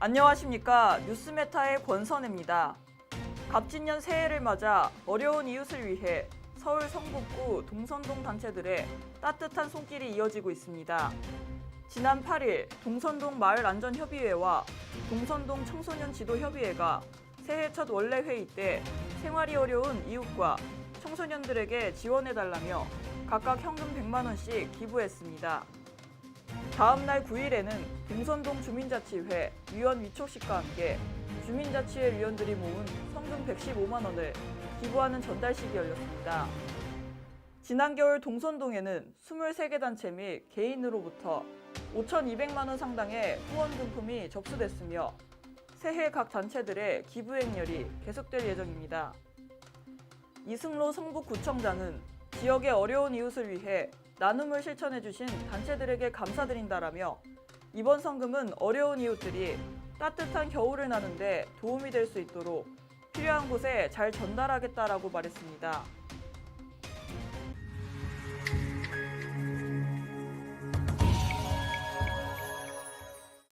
안녕하십니까 뉴스메타의 권선혜입니다. 갑진년 새해를 맞아 어려운 이웃을 위해 서울 성북구 동선동 단체들의 따뜻한 손길이 이어지고 있습니다. 지난 8일 동선동 마을안전협의회와 동선동 청소년 지도협의회가 새해 첫 원래 회의 때 생활이 어려운 이웃과 청소년들에게 지원해달라며 각각 현금 100만 원씩 기부했습니다. 다음 날 9일에는 동선동 주민자치회 위원 위촉식과 함께 주민자치회 위원들이 모은 성금 115만 원을 기부하는 전달식이 열렸습니다. 지난 겨울 동선동에는 23개 단체 및 개인으로부터 5,200만 원 상당의 후원 금품이 접수됐으며 새해 각 단체들의 기부 행렬이 계속될 예정입니다. 이승로 성북구청장은 지역의 어려운 이웃을 위해 나눔을 실천해주신 단체들에게 감사드린다라며 이번 성금은 어려운 이웃들이 따뜻한 겨울을 나는데 도움이 될 수 있도록 필요한 곳에 잘 전달하겠다라고 말했습니다.